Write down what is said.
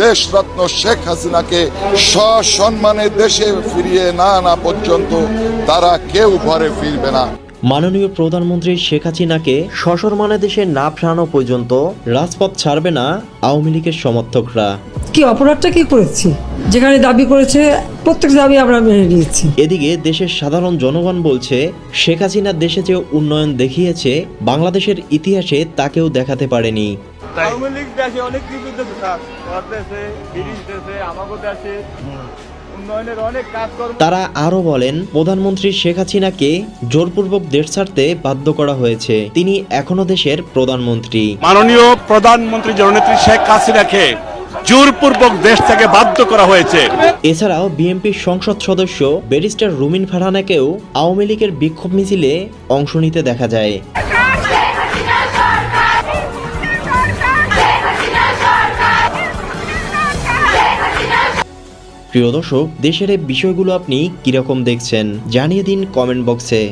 দেশরত্ন শেখ হাসিনাকে সসম্মানে দেশে ফিরিয়ে না আনা পর্যন্ত তারা কেউ ঘরে ফিরবে না। মাননীয় প্রধানমন্ত্রী শেখ হাসিনাকে সসরমানে দেশে না ফেরানো পর্যন্ত রাজপথ ছাড়বে না আওয়ামী লীগের সমর্থকরা। কি অপরাধটা কি করেছি? যেখানে দাবি করেছে প্রত্যেক দাবি আমরা মেনে নিয়েছি। এদিকে দেশের সাধারণ জনগণ বলছে শেখ হাসিনা দেশে যে উন্নয়ন দেখিয়েছে বাংলাদেশের ইতিহাসে তাকেও দেখাতে পারেনি। আওয়ামী লীগ দেশে অনেক কিছু দিতেছে স্যার। ঘর দেশে ব্রিজ দেশে আমাকে দেশে। উন্নয়নের অনেক কাজকর্ম। তারা আরও বলেন প্রধানমন্ত্রী শেখ হাসিনাকে জোরপূর্বক দেশ ছাড়তে বাধ্য করা হয়েছে। তিনি এখনও দেশের প্রধানমন্ত্রী। মাননীয় প্রধানমন্ত্রী জননেত্রী শেখ হাসিনাকে জোরপূর্বক দেশ থেকে বাধ্য করা হয়েছে। এছাড়াও বিএনপির সংসদ সদস্য ব্যারিস্টার রুমিন ফারহানাকেও আওয়ামী লীগের বিক্ষোভ মিছিলে অংশ নিতে দেখা যায়। প্রিয় দর্শক দেশের এই বিষয়গুলো আপনি কীরকম দেখছেন জানিয়ে দিন কমেন্ট বক্সে